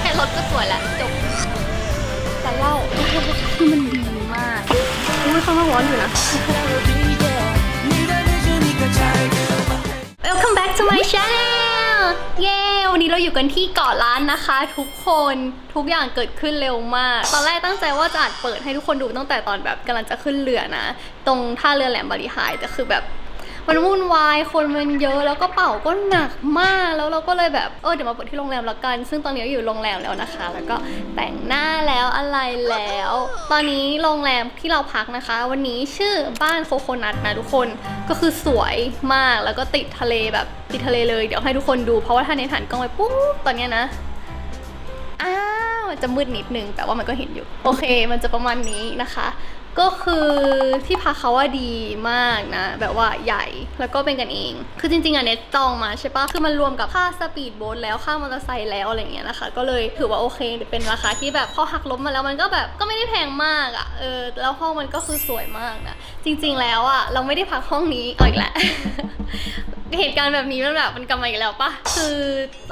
แค่รถก็สวยแล้วจบแต่เล่าคือมันดีมาก อุ้ยข้งนอกร้อนอยู่นะ Welcome back to my channel เย้ วันนี้เราอยู่กันที่เกาะล้านนะคะ ทุกคน ทุกอย่างเกิดขึ้นเร็วมาก ตอนแรกตั้งใจว่าจะอัดเปิดให้ทุกคนดูตั้งแต่ตอนแบบกำลังจะขึ้นเรือนะ ตรงท่าเรือแหลมบริหายแต่คือแบบ มันวุ่นวายคนมันเยอะแล้วก็เป่าก็หนักมากแล้วเราก็เลยแบบเออเดี๋ยวมาเปิดที่โรงแรมละกัน ซึ่งตอนนี้อยู่โรงแรมแล้วนะคะ แล้วก็แต่งหน้าแล้วอะไรแล้ว ตอนนี้โรงแรมที่เราพักนะคะ วันนี้ชื่อบ้านโคโคนัทนะทุกคนก็คือสวยมากแล้วก็ติดทะเลแบบติดทะเลเลยเดี๋ยวให้ทุกคนดูเพราะว่าถ้าในฐานกล้องไปปุ๊บตอนเนี้ยนะอ้าวมันจะมืดนิดนึงแต่ว่ามันก็เห็นอยู่ โอเค มันจะประมาณนี้นะคะ ก็คือที่พักเขาว่าดีมากนะ แบบว่าใหญ่แล้วก็เป็นกันเอง คือจริงๆอะเน็ตจองมาใช่ปะคือมันรวมกับค่าสปีดโบ๊ทแล้วค่ามอเตอร์ไซค์แล้วอะไรเงี้ยนะคะ ก็เลยถือว่าโอเคเป็นราคาที่แบบพอหักลบมาแล้วมันก็แบบก็ไม่ได้แพงมากอะเออแล้วห้องมันก็คือสวยมากนะจริง ๆแล้วอะเราไม่ได้พักห้องนี้เอาอีกแล้ว เหตุการณ์แบบนี้มันแบบมันกลับมาอีกแล้วปะคือ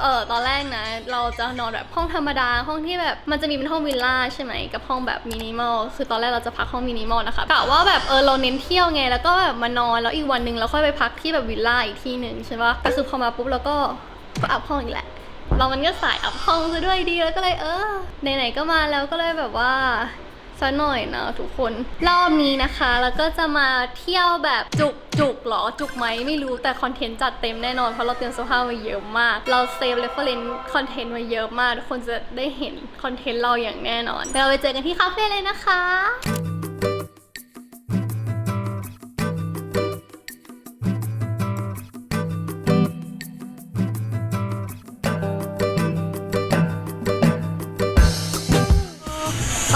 เออตอนแรกนะ เราจะนอนแบบห้องธรรมดาห้องที่แบบมันจะมีเป็นห้องวิลล่าใช่ไหมกับห้องแบบมินิมอลคือตอนแรกเราจะพักห้องมินิมอลนะคะกะว่าแบบเออเราเน้นเที่ยวไง แล้วก็แบบมานอนแล้วอีกวันหนึ่งเราค่อยไปพักที่แบบวิลล่าอีกที่หนึ่งใช่ปะแต่คือพอมาปุ๊บเราก็ก็อัพห้องอีกแหละเรามันก็สายอัพห้องซะด้วยดีแล้วก็เลยเออไหนๆก็มาแล้วก็เลยแบบว่า ซะหน่อยนะทุกคนรอบนี้นะคะ แล้วก็จะมาเที่ยวแบบจุกจุกหรอจุกไหมไม่รู้แต่คอนเทนต์จัดเต็มแน่นอนเพราะเราเตรียมเสื้อผ้ามาเยอะมาก เราเซฟเรฟเฟรนซ์คอนเทนต์มาเยอะมาก ทุกคนจะได้เห็นคอนเทนต์เราอย่างแน่นอนเราไปเจอกันที่คาเฟ่เลยนะคะ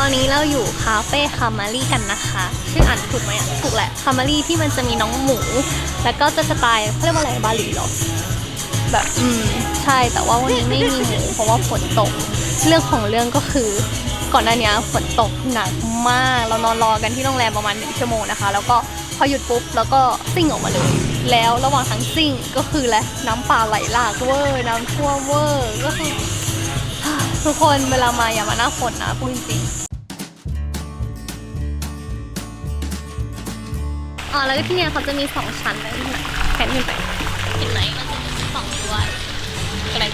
อนนี้เราอยู่คาเฟ่คามารีกันนะคะ ชื่ออ่านถูกไหมอะถูกแหละคามารีที่มันจะมีน้องหมู แล้วก็จะสไตล์เขาเรียกว่าอะไรบาหลีหรอแบบอืมใช่แต่ว่าวันนี้ไม่มีหมูเพราะว่าฝนตก เรื่องของเรื่องก็คือก่อนหน้านี้ฝนตกหนักมาก เรานอนรอกันที่โรงแรมประมาณหนึ่งชั่วโมงนะคะ แล้วก็พอหยุดปุ๊บแล้วก็ซิ่งออกมาเลย แล้วระหว่างทั้งซิ่งก็คือแหละน้ำป่าไหลหลากเวอร์น้ำท่วมเวอร์ก็คือทุกคนเวลามาอย่ามาหน้าฝนนะพูดจริง อ๋อแล้วก็ที่เนี่ยเขาจะมีสองชั้นนะที่ไหนแขนขึ้นไปเห็นไหมมันจะมีสองด้วย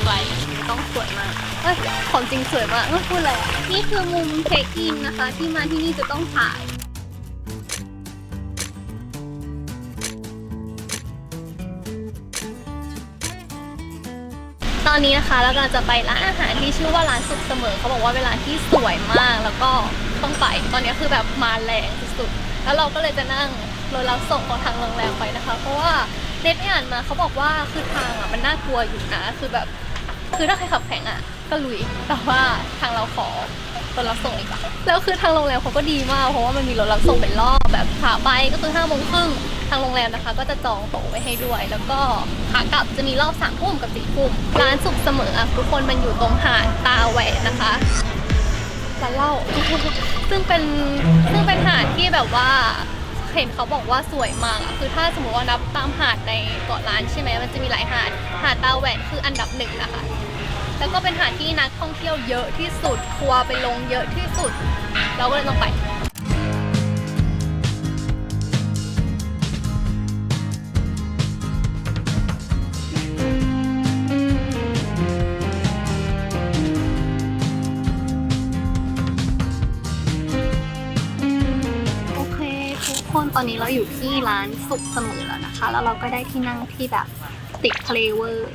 ไกลๆต้องสวยมากเอ้ยของจริงสวยมากไม่พูดเลยอะนี่คือมุมเช็คอินนะคะ ที่มาที่นี่จะต้องถ่ายตอนนี้นะคะเรากำลังจะไปร้านอาหารที่ชื่อว่าร้านสุขเสมอเขาบอกว่าเป็นร้านที่สวยมากแล้วก็ต้องไปตอนนี้คือแบบมาแรงสุดๆแล้วเราก็เลยจะนั่ง รถรับส่งของทางโรงแรมไปนะคะ เพราะว่าเน็ตไปอ่านมาเขาบอกว่าคือทางอะมันน่ากลัวอยู่นะคือแบบ คือถ้าใครขับแข็งอะ ก็ลุยแต่ว่าทางเราขอรถรับส่งดีกว่าแล้วคือทางโรงแรมเขาก็ดีมากเพราะว่ามันมีรถรับส่งเป็นรอบแบบขาไปก็คือห้าโมงครึ่งทางโรงแรมนะคะ ก็จะจองโต๊ะไว้ให้ด้วย แล้วก็ขากลับจะมีรอบสามทุ่มกับสี่ทุ่มร้านสุขเสมออะทุกคนมันอยู่ตรงหาดตาแหวนนะคะร้านเหล้าซึ่งเป็นซึ่งเป็นหาดที่แบบว่า เห็นเขาบอกว่าสวยมากอะคือถ้าสมมติว่านับตามหาดในเกาะล้านใช่ไหมมันจะมีหลายหาด หาดตาแหวนคืออันดับหนึ่งนะคะ แล้วก็เป็นหาดที่นักท่องเที่ยวเยอะที่สุดทัวร์ไปลงเยอะที่สุด เราก็เลยต้องไป อนนี้เราอยู่ที่ร้านสุขเสมอแล้วนะคะ แล้วเราก็ได้ที่นั่งที่แบบติดทะเลเวอร์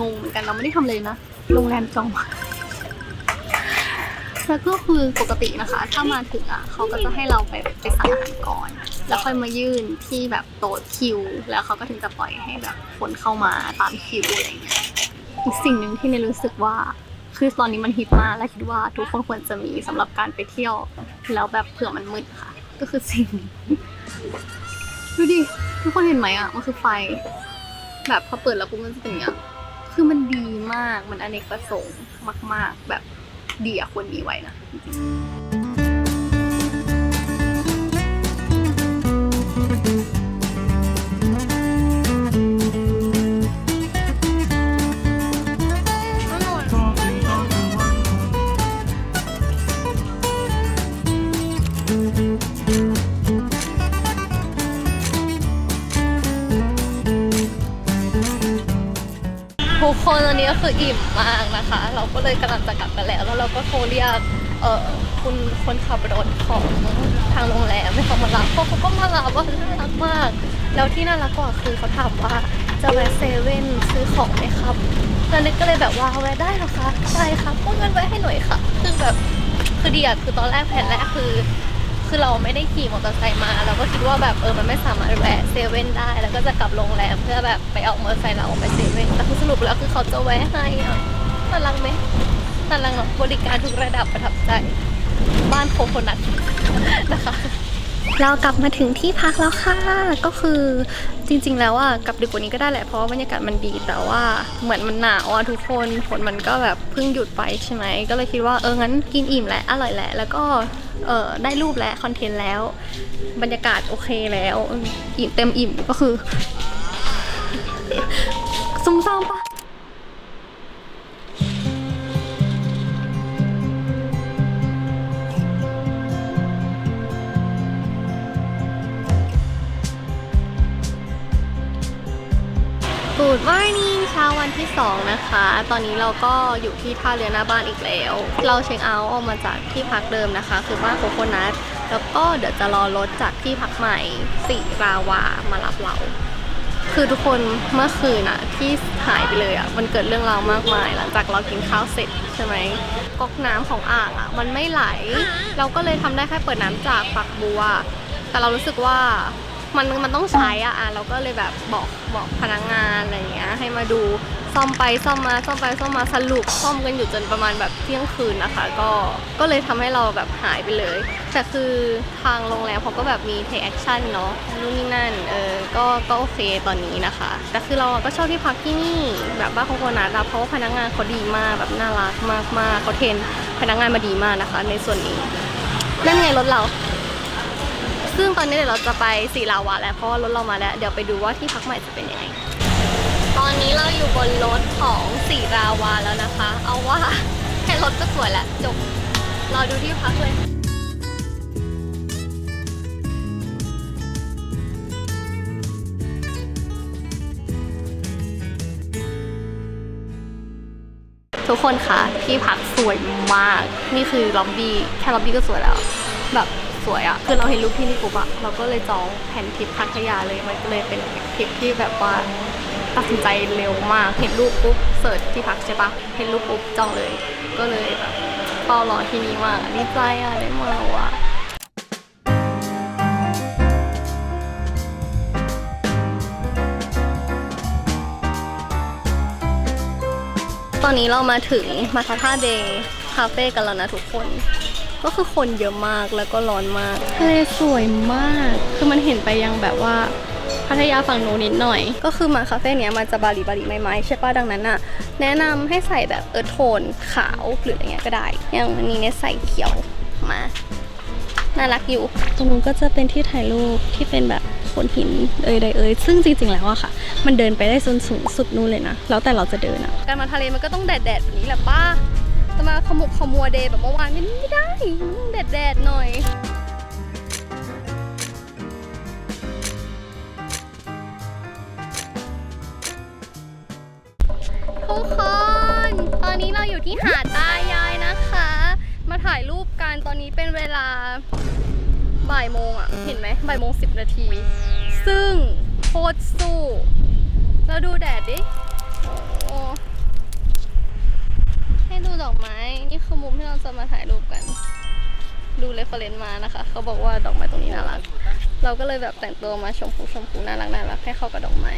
งงเหมือนกันเราไม่ได้ทำเลยนะ โรงแรมจองมาแล้วก็คือปกตินะคะ ถ้ามาถึงอะเขาก็จะให้เราไปไปสั่งก่อน แล้วค่อยมายื่นที่แบบโต๊ะคิว แล้วเขาก็ถึงจะปล่อยให้แบบคนเข้ามาตามคิวอะไรอย่างเงี้ยอีกสิ่งหนึ่งที่เนรู้สึกว่าคือตอนนี้มันฮิตมากและคิดว่าทุกคนควรจะมีสำหรับการไปเที่ยว แล้วแบบเผื่อมันมืดค่ะ ก็คือสิ่ง ดูดิ ทุกคนเห็นไหมอะ มันคือไฟ แบบพอเปิดแล้วปุ๊บมันจะเป็นอย่างเงี้ยคือมันดีมาก มันอเนกประสงค์มาก ๆ แบบดีอะควรมีไว้นะทุ คืออิ่มมากนะคะ เราก็เลยกำลังจะกลับกันแล้ว แล้วเราก็โทรเรียกเอ่อคุณคนขับรถของทางโรงแรมให้เขามารับเพราะเขาก็มารับว่าน่ารักมาก แล้วที่น่ารักกว่าคือเขาถามว่าจะแวะเซเว่นซื้อของไหมครับแล้วนึกก็เลยแบบว่าแวะได้หรอคะได้ครับก็เงินไว้ให้หน่อยค่ะคือแบบคือดีอะคือตอนแรกแผนแรกคือ คือเราไม่ได้ขี่มอเตอร์ไซค์มา เราก็คิดว่าแบบเออมันไม่สามารถแวะเซเว่นได้ แล้วก็จะกลับโรงแรมเพื่อแบบไปเอามอเตอร์ไซค์เราไปเซเว่นแต่คือสรุปแล้วคือเขาจะแวะให้อะน่ารักไหมน่ารักเนอะบริการทุกระดับประทับใจ บ้านโคโคนัทนะคะเรากลับมาถึงที่พักแล้วค่ะ ก็คือจริงๆแล้วอะกลับดึกกว่านี้ก็ได้แหละเพราะว่าบรรยากาศมันดีแต่ว่าเหมือนมันหนาวอะทุกคนฝนมันก็แบบเพิ่งหยุดไปใช่ไหมก็เลยคิดว่าเอองั้นกินอิ่มแหละอร่อยแหละแล้วก็ เออได้รูปและคอนเทนต์แล้ว บรรยากาศโอเคแล้วอิ่มเต็มอิ่มก็คือ ซุ่มซ่ามปะ เช้าวันที่ 2 นะคะ ตอนนี้เราก็อยู่ที่ท่าเรือหน้าบ้านอีกแล้ว เราเช็คเอาท์ออกมาจากที่พักเดิมนะคะ คือบ้านโคโคนัทแล้วก็เดี๋ยวจะรอรถจากที่พักใหม่สีราวามารับเรา คือทุกคนเมื่อคืนอะที่หายไปเลยอะมันเกิดเรื่องราวมากมาย หลังจากเรากินข้าวเสร็จใช่ไหมก๊อกน้ำของอ่างอะมันไม่ไหล เราก็เลยทำได้แค่เปิดน้ำจากฝักบัว แต่เรารู้สึกว่า มันมันต้องใช้อะอะเราก็เลยแบบบอกบอกพนักงานอะไรเงี้ยให้มาดูซ่อมไปซ่อมมาซ่อมไปซ่อมมาสรุปซ่อมกันอยู่จนประมาณแบบเที่ยงคืนนะคะ ก็ก็เลยทำให้เราแบบหายไปเลย แต่คือทางโรงแรมเขาก็แบบมี take action เนาะนู่นนี่นั่นเออก็ก็โอเคตอนนี้นะคะ แต่คือเราก็ชอบที่พักที่นี่แบบบ้านโคโคนัทเพราะว่าพนักงานเขาดีมากแบบน่ารักมากๆเขาเทรนพนักงานมาดีมากนะคะ ในส่วนนี้นั่นไงรถเรา ซึ่งตอนนี้เดี๋ยวเราจะไปสีลาวาแล้วเพราะว่ารถเรามาแล้ว เดี๋ยวไปดูว่าที่พักใหม่จะเป็นยังไง ตอนนี้เราอยู่บนรถของสีราวาแล้วนะคะ เอาว่าแค่รถก็สวยแล้วจบรอดูที่พักเลยทุกคนคะที่พักสวยมาก นี่คือล็อบบี้แค่ล็อบบี้ก็สวยแล้ว แบบ สวยอะคือเราเห็นรูปที่นี่ปุ๊บอะเราก็เลยจองแผนทริปพัทยาเลยมันก็เลยเป็นทริปที่แบบว่าตัดสินใจเร็วมาก เห็นรูปปุ๊บเสิร์ชที่พักใช่ปะเห็นรูปปุ๊บจองเลย ก็เลยแบบเฝ้ารอที่นี่มากดีใจอะได้มาว่ะตอนนี้เรามาถึงมาคาท่าเดย์คาเฟ่กันแล้วนะทุกคน ก็คือคนเยอะมากแล้วก็ร้อนมากทะเลสวยมาก คือมันเห็นไปยังแบบว่าพัทยาฝั่งโน้นนิดหน่อย ก็คือมาคาเฟ่เนี้ยมันจะบาลีบาลีไม้ไม้ใช่ปะดังนั้นอะแนะนำให้ใส่แบบเออโทนขาวหรืออะไรเงี้ยก็ได้ อย่างอันนี้เนี่ยใส่เขียวมา น่ารักอยู่ ตรงนู้นก็จะเป็นที่ถ่ายรูปที่เป็นแบบโขนหินเอ่ยใดเอ่ยซึ่งจริง ๆ แล้วอะค่ะ มันเดินไปได้จนสูงสุดนู่นเลยนะ แล้วแต่เราจะเดินอะการมาทะเลมันก็ต้องแดดแดดๆแบบนี้แหละป้า จะมาขมุกขมัวเดย์แบบเมื่อวานนี่ไม่ได้แดดแดดหน่อย ทุกคน ตอนนี้เราอยู่ที่หาดตายายนะคะ มาถ่ายรูปกันตอนนี้เป็นเวลาบ่ายโมงอะเห็นไหมบ่ายโมงสิบนาที ซึ่งโคตรสู้ แล้วดูแดดดิ โอ้ให้ ดูดอกไม้ นี่คือมุมที่เราจะมาถ่ายรูปกัน ดูเรฟเฟรนซ์มานะคะ เขาบอกว่าดอกไม้ตรงนี้น่ารัก เราก็เลยแบบแต่งตัวมาชมพูชมพูน่ารักน่ารักให้เข้ากับดอกไม้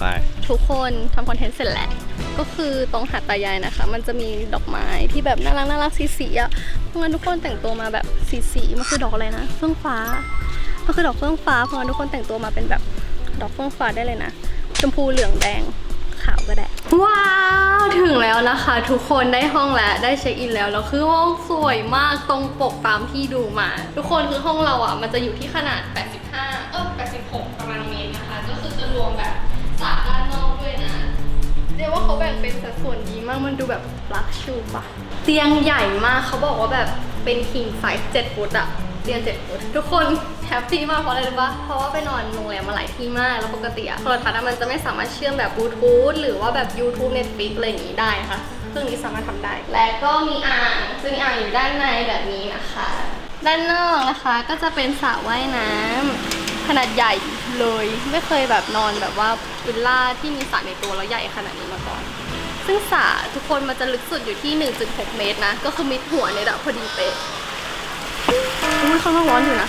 ไปทุกคนทำคอนเทนต์เสร็จแล้ว ก็คือตรงหาดตายายนะคะ มันจะมีดอกไม้ที่แบบน่ารักน่ารักสีสีอะเพราะงั้นทุกคนแต่งตัวมาแบบสีสีมันคือดอกอะไรนะเฟื่องฟ้ามันคือดอกเฟื่องฟ้าเพราะงั้นทุกคนแต่งตัวมาเป็นแบบดอกเฟื่องฟ้าได้เลยนะชมพูเหลืองแดงขาวก็ได้ ว้าว ถึงแล้วนะคะ ทุกคนได้ห้องแล้วได้เช็คอินแล้วแล้วคือห้องสวยมากตรงปกตามที่ดูมา ทุกคนคือห้องเราอะมันจะอยู่ที่ขนาด 85 เออ86ตารางเมตรนะคะ ก็คือจะรวมแบบ สระด้านนอกด้วยนะเรียกว่าส่วนดีมากมันดูแบบรักชูปะเตียงใหญ่มากเขาบอกว่าแบบเป็น king size 7ฟุตอะเตียง7ฟุตทุกคนแฮปปี้มากเพราะอะไรรู้ปะเพราะว่าไปนอนโรงแรมมาหลายที่มากแล้วปกติอะโทรทัศน์อะมันจะไม่สามารถเชื่อมแบบบลูทูธหรือว่าแบบ YouTube Netflix อะไรอย่างนี้ได้นะคะเครื่องนี้สามารถทำได้ และก็มีอ่างซึ่งอ่างอยู่ด้านในแบบนี้นะคะ ด้านนอกนะคะก็จะเป็นสระว่ายน้ำ ขนาดใหญ่เลย ไม่เคยแบบนอนแบบว่าวิลล่าที่มีสระในตัวแล้วใหญ่ขนาดนี้มาก่อน ซึ่งสระทุกคนมันจะลึกสุดอยู่ที่ 1.6 เมตรนะ ก็คือมิดหัวเนี่ยแหละพอดีเป๊ะอุ้ยข้างนอกร้อนอยู่นะ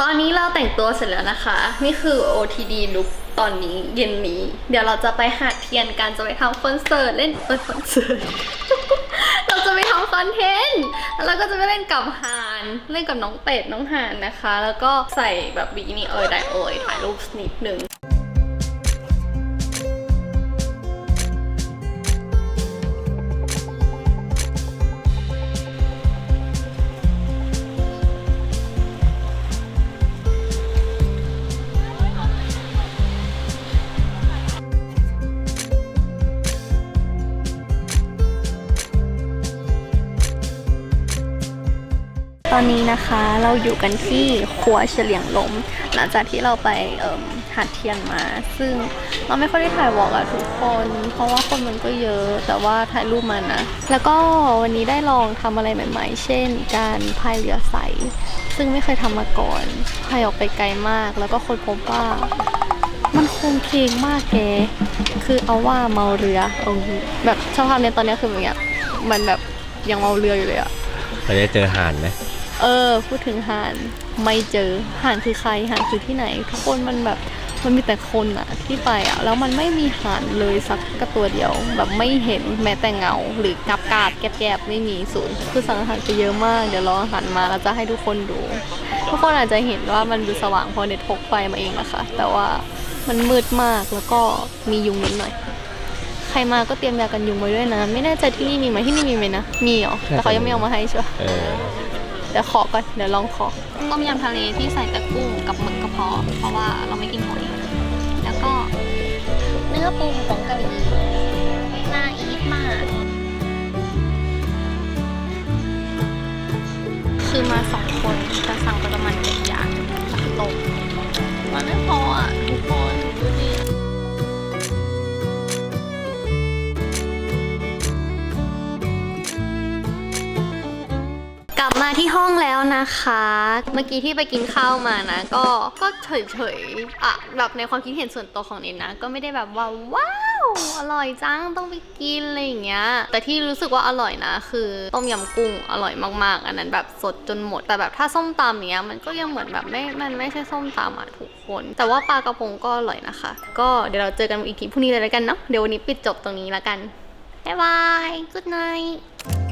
ตอนนี้เราแต่งตัวเสร็จแล้วนะคะ นี่คือ OTD look ตอนนี้เย็นนี้ เดี๋ยวเราจะไปหาเทียนกันจะไปทำคอนเสิร์ตเล่นเออคอนเสิร์ตเราจะไปทำคอนเทนต์แล้วเราก็จะไปเล่นกับฮานเล่นกับน้องเป็ดน้องฮานนะคะ แล้วก็ใส่แบบบิกินี่เอยได้เอยถ่ายรูปนิดนึง อนนี้นะคะเราอยู่กันที่ครัวเฉลียงลม หลังจากที่เราไปเอ่มหาดเทียนมา ซึ่งเราไม่ค่อยได้ถ่ายวอล์กอะทุกคน เพราะว่าคนมันก็เยอะแต่ว่าถ่ายรูปมานะแล้วก็วันนี้ได้ลองทำอะไรใหม่ๆ เช่น การพายเรือใส ซึ่งไม่เคยทำมาก่อนพายออกไปไกลมาก แล้วก็คนพบว่ามันคงเพลงมากแกคือเอาว่าเมาเรือเอาแบบสภาพเนี้ยตอนนี้คือแบบเนี้ยมันแบบยังเมาเรืออยู่เลยอะเราจะเจอห่านไหม เออ พูดถึงห่านไม่เจอห่านคือใครห่านคือที่ไหน ทุกคนมันแบบมันมีแต่คนอะที่ไปอะแล้วมันไม่มีห่านเลยสักกระตัวเดียว แบบไม่เห็นแม้แต่เงา หรือกับกาดแกบๆไม่มีศูนย์คือสั่งอาหารไปเยอะมาก เดี๋ยวรออาหารมาเราจะให้ทุกคนดู ทุกคนอาจจะเห็นว่ามันดูสว่างเพราะเน็ตพกไฟมาเองนะคะ แต่ว่ามันมืดมากแล้วก็มียุงนิดหน่อย ใครมาก็เตรียมยากันยุงไว้ด้วยนะ ไม่แน่ใจที่นี่มีไหมที่นี่มีไหมนะ มีเหรอ แต่เขายังไม่เอามาให้ใช่ปะ เออ เดี๋ยวขอก่อนเดี๋ยวลองขอต้มยำทะเลที่ใส่แต่กุ้งกับหมึกก็พอเพราะว่าเราไม่กินหอยแล้วก็ เนื้อปูผงกะหรี่น่าอีทมาก คือมาสองคนจะสั่งไปประมาณเจ็ดอย่างตกมันไม่พอ มาที่ห้องแล้วนะคะ เมื่อกี้ที่ไปกินข้าวมานะ ก็ก็เฉยๆอะแบบในความคิดเห็นส่วนตัวของเนนนะ ก็ไม่ได้แบบว่าว้าวอร่อยจังต้องไปกินอะไรอย่างเงี้ย แต่ที่รู้สึกว่าอร่อยนะ คือต้มยำกุ้งอร่อยมากๆ อันนั้นแบบสดจนหมด แต่แบบถ้าส้มตำเนี้ยมันก็ยังเหมือนแบบไม่ มันไม่ใช่ส้มตำอะทุกคน แต่ว่าปลากระพงก็อร่อยนะคะ ก็เดี๋ยวเราเจอกันอีกทีพรุ่งนี้เลยแล้วกันเนาะ เดี๋ยววันนี้ปิดจบตรงนี้แล้วกันบ๊ายบาย good night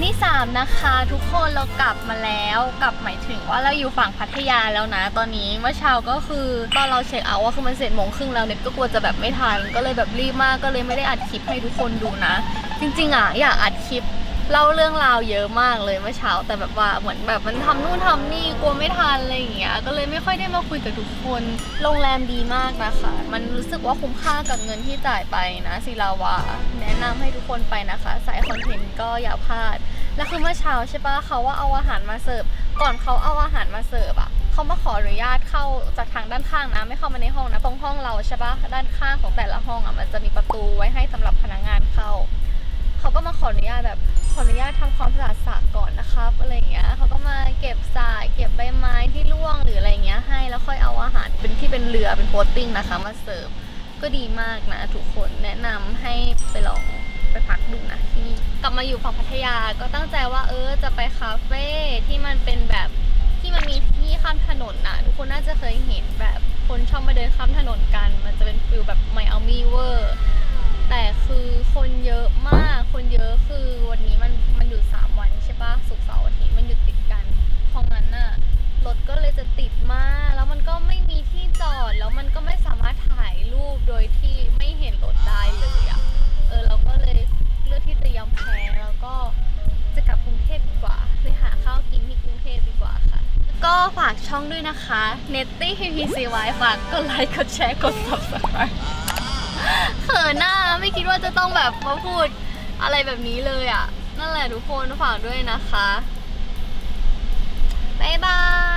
วันที่ 3 นะคะทุกคนเรากลับมาแล้วกลับหมายถึงว่าเราอยู่ฝั่งพัทยาแล้วนะ ตอนนี้เมื่อเช้าก็คือตอนเราเช็คเอาท์ว่าคือมันเสร็จโมงครึ่งแล้วเน็ตก็กลัวจะแบบไม่ทันก็เลยแบบรีบมากก็เลยไม่ได้อัดคลิปให้ทุกคนดูนะ จริงๆอะอยากอัดคลิป เล่าเรื่องราวเยอะมากเลยเมื่อเช้า แต่แบบว่าเหมือนแบบมันทำนู่นทำนี่กลัวไม่ทันอะไรอย่างเงี้ยก็เลยไม่ค่อยได้มาคุยกับทุกคน โรงแรมดีมากนะคะ มันรู้สึกว่าคุ้มค่ากับเงินที่จ่ายไปนะศิลาวาแนะนำให้ทุกคนไปนะคะสายคอนเทนต์ก็อย่าพลาดแล้วคือเมื่อเช้าใช่ปะเขาว่าเอาอาหารมาเสิร์ฟก่อนเขาเอาอาหารมาเสิร์ฟอะเขามาขออนุญาตเข้าจากทางด้านข้างนะไม่เข้ามาในห้องนะตรงห้องเราใช่ปะด้านข้างของแต่ละห้องอะมันจะมีประตูไว้ให้สำหรับพนักงานเข้า เขาก็มาขออนุญาตแบบขออนุญาตทำความสะอาดสระก่อนนะครับอะไรอย่างเงี้ยเขาก็มาเก็บสายเก็บใบไม้ที่ร่วงหรืออะไรเงี้ยให้แล้วค่อยเอาอาหารเป็นที่เป็นเรือเป็นโพสติ้งนะคะ มาเสิร์ฟก็ดีมากนะทุกคนแนะนำให้ไปลองไปพักดูนะที่นี่กลับมาอยู่ฝั่งพัทยาก็ตั้งใจว่าเออจะไปคาเฟ่ที่มันเป็นแบบที่มันมีที่ข้ามถนนนะทุกคนน่าจะเคยเห็นแบบคนชอบมาเดินข้ามถนนกัน มันจะเป็นฟิลแบบไมอามี่เวอร์ แต่คือคนเยอะมาก คนเยอะคือวันนี้มันมันหยุดสามวันใช่ปะศุกร์เสาร์อาทิตย์มันหยุดติดกัน เพราะงั้นน่ะรถก็เลยจะติดมาก แล้วมันก็ไม่มีที่จอด แล้วมันก็ไม่สามารถถ่ายรูปโดยที่ไม่เห็นรถได้เลยอะเออเราก็เลยเลือกที่จะยอมแพ้แล้วก็จะกลับกรุงเทพดีกว่าไปหาข้าวกินที่กรุงเทพดีกว่าค่ะ ก็ฝากช่องด้วยนะคะ Netty PPCY ฝากกดไลค์กดแชร์กด subscribe นหน้าไม่คิดว่าจะต้องแบบมาพูดอะไรแบบนี้เลยอะ นั่นแหละทุกคนฝากด้วยนะคะ บ๊ายบาย